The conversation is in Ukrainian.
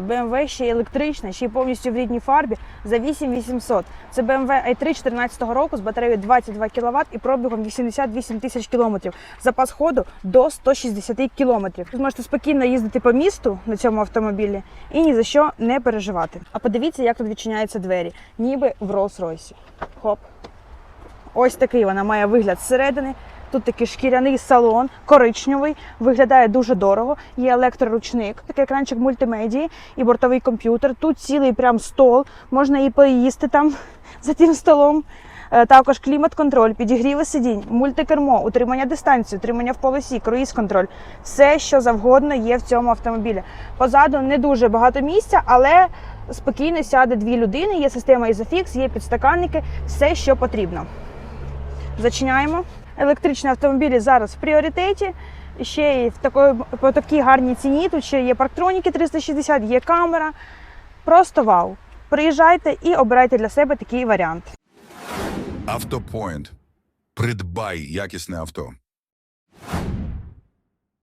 BMW ще електрична, ще й повністю в рідній фарбі за 8800. Це BMW i3 2014 року з батареєю 22 кВт і пробігом 88 тисяч кілометрів. Запас ходу до 160 кілометрів. Ви зможете спокійно їздити по місту на цьому автомобілі і ні за що не переживати. А подивіться, як тут відчиняються двері, ніби в Rolls-Royce. Хоп. Ось такий вона має вигляд зсередини. Тут такий шкіряний салон, коричневий, виглядає дуже дорого. Є електроручник, такий екранчик мультимедії і бортовий комп'ютер. Тут цілий прям стол, можна і поїсти там за тим столом. Е, Також клімат-контроль, підігріви сидінь, мультикермо, утримання дистанції, утримання в полосі, круїз-контроль. Все, що завгодно є в цьому автомобілі. Позаду не дуже багато місця, але спокійно сяде дві людини. Є система Isofix, є підстаканники, все, що потрібно. Зачиняємо. Електричні автомобілі зараз в пріоритеті. Ще й в такої, по такій гарній ціні. Тут ще є парктроніки 360, є камера. Просто вау. Приїжджайте і обирайте для себе такий варіант. Автопоінт. Придбай якісне авто.